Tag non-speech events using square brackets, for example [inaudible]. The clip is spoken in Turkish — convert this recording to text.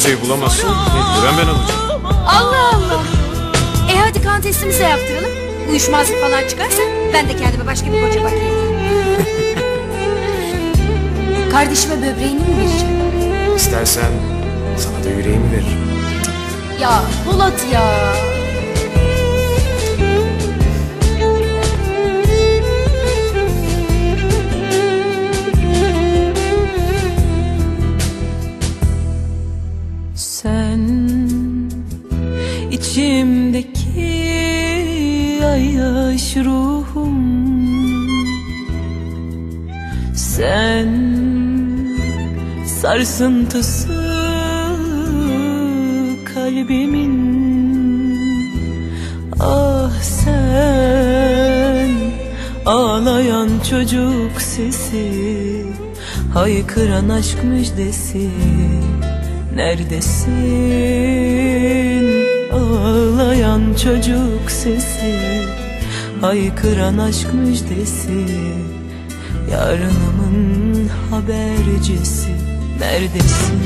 kimseyi bulamazsın. Mecburen ben alacağım. Allah Allah. E hadi kan testimizi yaptıralım. Uyuşmazlık falan çıkarsa ben de kendime başka bir koca bakayım. [laughs] Kardeşime böbreğini mi vereceğim? İstersen sana da yüreğimi veririm. Ya Polat ya. Sen. İçimdeki ay yaş ruhum. Sen sarsıntısı kalbimin. Ah sen ağlayan çocuk sesi Haykıran aşk müjdesi Neredesin? Ağlayan çocuk sesi Haykıran aşk müjdesi. Yarınımın habercisi Neredesin